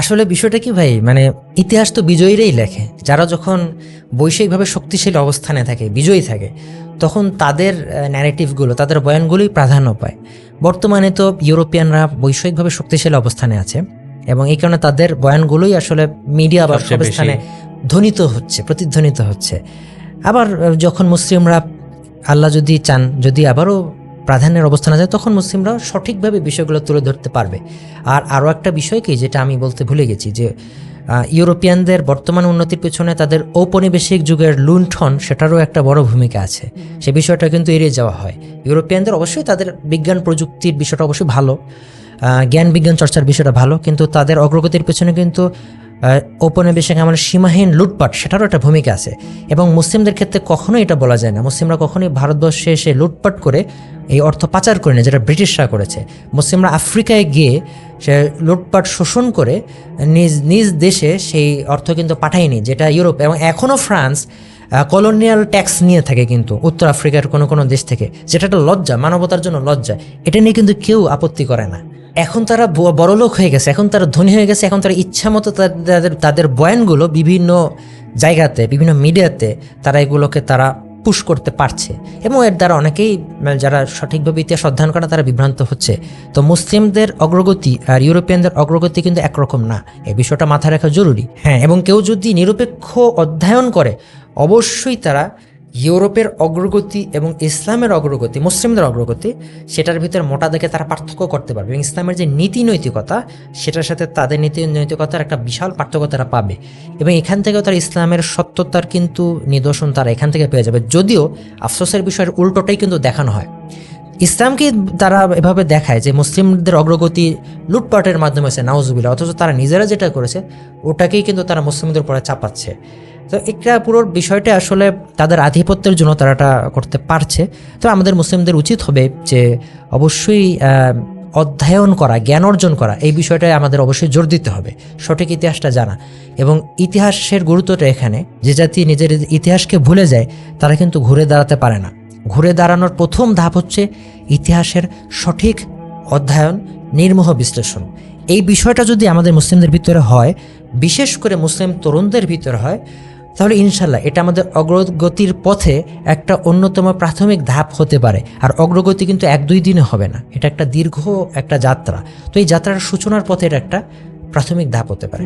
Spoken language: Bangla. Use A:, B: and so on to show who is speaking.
A: আসলে বিষয়টা কি ভাই? মানে ইতিহাস তো বিজয়ীরাই লেখে। যারা যখন বৈষয়িকভাবে শক্তিশালী অবস্থানে থাকে বিজয়ী থাকে তখন তাদের ন্যারেটিভগুলো তাদের বয়ানগুলোই প্রাধান্য পায়। বর্তমানে তো ইউরোপিয়ানরা বৈষয়িকভাবে শক্তিশালী অবস্থানে আছে এবং এই কারণে তাদের বয়ানগুলোই আসলে মিডিয়া বা
B: সবচেয়ে
A: সব
B: বেশি।
A: স্থানে ধ্বনিত হচ্ছে প্রতিধ্বনিত হচ্ছে। আবার যখন মুসলিমরা আল্লাহ যদি চান যদি আবারও প্রাধান্যের অবস্থানে যায় তখন মুসলিমরা সঠিকভাবে বিষয়গুলো তুলে ধরতে পারবে। আর আরও একটা বিষয় কি, যেটা আমি বলতে ভুলে গেছি, যে ইউরোপিয়ানদের বর্তমান উন্নতির পেছনে তাদের ঔপনিবেশিক যুগের লুণ্ঠন, সেটারও একটা বড় ভূমিকা আছে। সে বিষয়টা কিন্তু এড়িয়ে যাওয়া হয়। ইউরোপিয়ানদের অবশ্যই তাদের বিজ্ঞান প্রযুক্তির বিষয়টা অবশ্যই ভালো জ্ঞান বিজ্ঞান চর্চার বিষয়টা ভালো, কিন্তু তাদের অগ্রগতির পেছনে কিন্তু ঔপনিবেশিক আমাদের সীমাহীন লুটপাট, সেটারও একটা ভূমিকা আছে। এবং মুসলিমদের ক্ষেত্রে কখনোই এটা বলা যায় না। মুসলিমরা কখনোই ভারতবর্ষে এসে লুটপাট করে এই অর্থ পাচার করে না যেটা ব্রিটিশরা করেছে। মুসলিমরা আফ্রিকায় গিয়ে সে লুটপাট শোষণ করে নিজ নিজ দেশে সেই অর্থ কিন্তু পাঠায়নি, যেটা ইউরোপ এবং এখনও ফ্রান্স কলোনিয়াল ট্যাক্স নিয়ে থাকে কিন্তু উত্তর আফ্রিকার কোনো কোনো দেশ থেকে, যেটা একটা লজ্জা, মানবতার জন্য লজ্জা। এটা নিয়ে কিন্তু কেউ আপত্তি করে না। এখন তারা বড়লোক হয়ে গেছে, এখন তারা ধনী হয়ে গেছে, এখন তারা ইচ্ছা মতো তাদের তাদের বয়ানগুলো বিভিন্ন জায়গাতে, বিভিন্ন মিডিয়াতে তারা এগুলোকে তারা পুশ করতে পারছে। এবং এর দ্বারা অনেকেই মানে যারা সঠিকভাবে ইতিহাস অধ্যয়ন করে তারা বিভ্রান্ত হচ্ছে। তো মুসলিমদের অগ্রগতি আর ইউরোপিয়ানদের অগ্রগতি কিন্তু একরকম না। এই বিষয়টা মাথায় রাখা জরুরি। হ্যাঁ এবং কেউ যদি নিরপেক্ষ অধ্যয়ন করে, অবশ্যই তারা ইউরোপের অগ্রগতি এবং ইসলামের অগ্রগতি, মুসলিমদের অগ্রগতি, সেটার ভিতরে মোটা দেখে তারা পার্থক্য করতে পারবে। এবং ইসলামের যে নীতি নৈতিকতা, সেটার সাথে তাদের নীতি নৈতিকতার একটা বিশাল পার্থক্য তারা পাবে। এবং এখান থেকেও তারা ইসলামের সত্যতার কিন্তু নিদর্শন তারা এখান থেকে পেয়ে যাবে। যদিও আফসোসের বিষয়ের উল্টোটাই কিন্তু দেখানো হয়। ইসলামকে তারা এভাবে দেখায় যে মুসলিমদের অগ্রগতি লুটপাটের মাধ্যমে হয়েছে নাউজুবিল্লা অথচ তারা নিজেরা যেটা করেছে, ওটাকেই কিন্তু তারা মুসলিমদের উপরে চাপাচ্ছে। তো এটা পুরো বিষয়টা আসলে তাদের আধিপত্যের জন্য তারা এটা করতে পারছে। তো আমাদের মুসলিমদের উচিত হবে যে অবশ্যই অধ্যয়ন করা, জ্ঞান অর্জন করা, এই বিষয়টায় আমাদের অবশ্যই জোর দিতে হবে। সঠিক ইতিহাসটা জানা। এবং ইতিহাসের গুরুত্বটা এখানে, যে জাতি নিজের ইতিহাসকে ভুলে যায়, তারা কিন্তু ঘুরে দাঁড়াতে পারে না। ঘুরে দাঁড়ানোর প্রথম ধাপ হচ্ছে ইতিহাসের সঠিক অধ্যয়ন, নির্মোহ বিশ্লেষণ। এই বিষয়টা যদি আমাদের মুসলিমদের ভিতরে হয়, বিশেষ করে মুসলিম তরুণদের ভিতরে হয় তাহলে ইনশাল্লাহ এটা আমাদের অগ্রগতির পথে একটা অন্যতম প্রাথমিক ধাপ হতে পারে। আর অগ্রগতি কিন্তু এক দুই দিনে হবে না। এটা একটা দীর্ঘ একটা যাত্রা। তো এই যাত্রার সূচনার পথে এটা একটা প্রাথমিক ধাপ হতে পারে।